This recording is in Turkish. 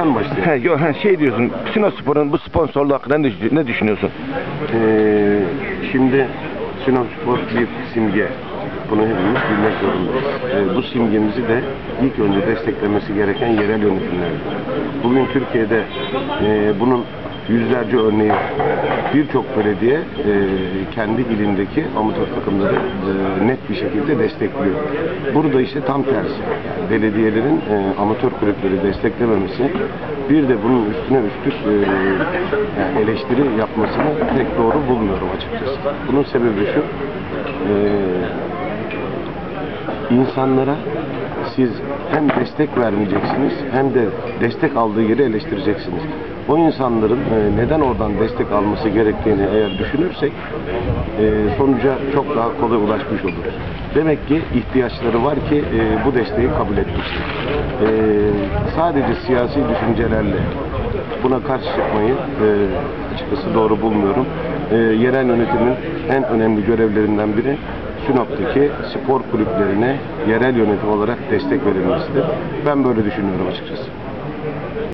baştan başlayalım. He, yo, he, şey diyorsun, Sinospor'un bu sponsorluğu hakkında ne, düş- ne düşünüyorsun? Ee, şimdi Sinop Spor bir simge. Bunu hepimiz bilmek zorundayız. Ee, bu simgemizi de ilk önce desteklemesi gereken yerel yönetimlerdir. Bugün Türkiye'de e, bunun yüzlerce örneği. Birçok belediye e, kendi ilindeki amatör takımları e, net bir şekilde destekliyor. Burada işte tam tersi. Yani belediyelerin e, amatör kulüpleri desteklememesi bir de bunun üstüne üstlük e, yani eleştiri yapmasını pek doğru bulmuyorum açıkçası. Bunun sebebi şu. E, insanlara siz hem destek vermeyeceksiniz hem de destek aldığı yeri eleştireceksiniz. O insanların e, neden oradan destek alması gerektiğini eğer düşünürsek e, sonuca çok daha kolay ulaşmış oluruz. Demek ki ihtiyaçları var ki e, bu desteği kabul etmişler. E, sadece siyasi düşüncelerle buna karşı çıkmayı açıkçası doğru bulmuyorum. Yerel yönetimin en önemli görevlerinden biri Sinop'taki spor kulüplerine yerel yönetim olarak destek verilmesidir. Ben böyle düşünüyorum açıkçası.